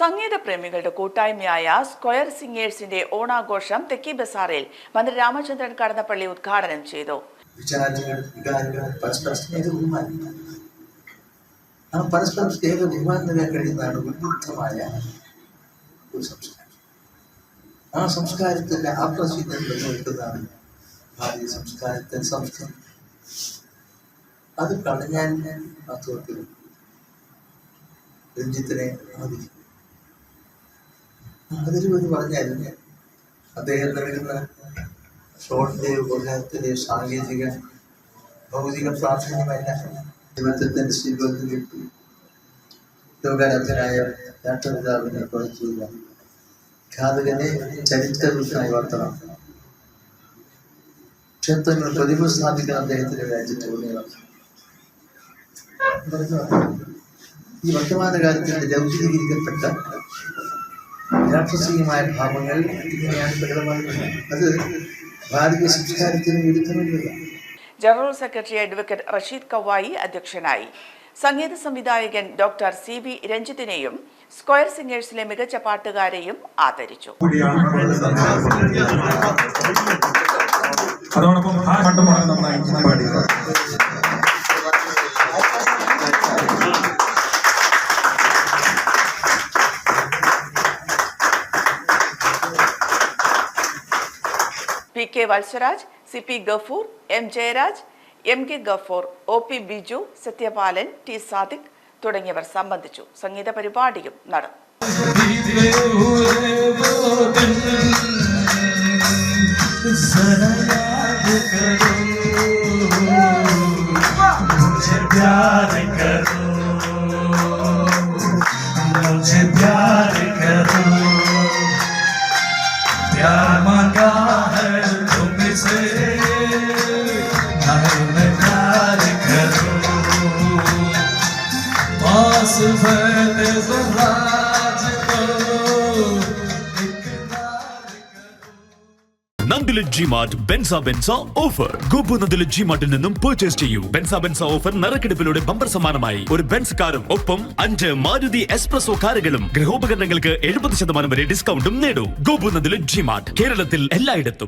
സംഗീത പ്രേമികളുടെ കൂട്ടായ്മയായ സ്ക്വയർ സിംഗേഴ്സിന്റെ ഓണാഘോഷം തെക്കി ബസാറിൽ മന്ത്രി രാമചന്ദ്രൻ കടന്നപ്പള്ളി ഉദ്ഘാടനം ചെയ്തു. ഒരു ആ സംസ്കാരത്തിന്റെ ആത്മസ്വീകരണം നിലനിൽക്കുന്നതാണ് ഭാരതീയ സംസ്കാരത്തിന്റെ സംസ്കാരം. അത് കളഞ്ഞാൽ വാസ്തവത്തിൽ രഞ്ജിത്തിനെ ആദരിക്കും. അതിൽ പറഞ്ഞായിരുന്നു. അദ്ദേഹം നൽകുന്ന ഷോട്ടിന്റെ ഉപഗ്രഹത്തിന്റെ സാങ്കേതിക ഭൗതിക പ്രാധാന്യമല്ല ജീവിതത്തിന്റെ ശീലത്തിൽ ലോകാരാധനായ രാഷ്ട്രപിതാവിനെ കുറിച്ചുള്ള ഘാതകനെ ചരിത്രപുരുഷനായി വളർത്തണം. ക്ഷേത്രങ്ങൾ പ്രതിഭ സ്ഥാപിക്കുന്ന അദ്ദേഹത്തിന്റെ രാജ്യത്തെ ഉടനീളം ഈ വർത്തമാനകാലത്തിന്റെ ലൗകികീകരിക്കപ്പെട്ട രാക്ഷസീയമായ ഭാവങ്ങൾ ഇങ്ങനെയാണ് പ്രകടമാകുന്നത്. അത് ഭാരതീയ സംസ്കാരത്തിന് വിരുദ്ധമല്ല. ജനറൽ സെക്രട്ടറി അഡ്വക്കേറ്റ് റഷീദ് കവായി അധ്യക്ഷനായി. സംഗീത സംവിധായകൻ ഡോക്ടർ സി വി രഞ്ജിത്തിനെയും സ്ക്വയർ സിംഗേഴ്സിലെ മികച്ച പാട്ടുകാരെയും ആദരിച്ചു. അതോടൊപ്പം ആ നന്നായി P K Valsaraj C P Gafoor M Jayaraj M K Gafoor O P Biju Sathyapalan T Sadiq തുടങ്ങിയവർ സംബന്ധിച്ചു സംഗീത പരിപാടിയും നടന്നു मुझे प्यार करो നന്ദില ബെൻസ ബെൻസ ഓഫർ നിന്നും പർച്ചേസ് ചെയ്യൂ. ബെൻസ ബെൻസ ഓഫർ ബമ്പർ സമ്മാനമായി. ഒരു ബെൻസ് കാറും ഒപ്പം അഞ്ച് മാരുതി എക്സ്പ്രസോ കാറുകളും. എഴുപത് ശതമാനം വരെ ഡിസ്കൗണ്ടും നേടൂ. ഗോപു നന്ദില ജി മാർട്ട് കേരളത്തിൽ എല്ലായിടത്തും.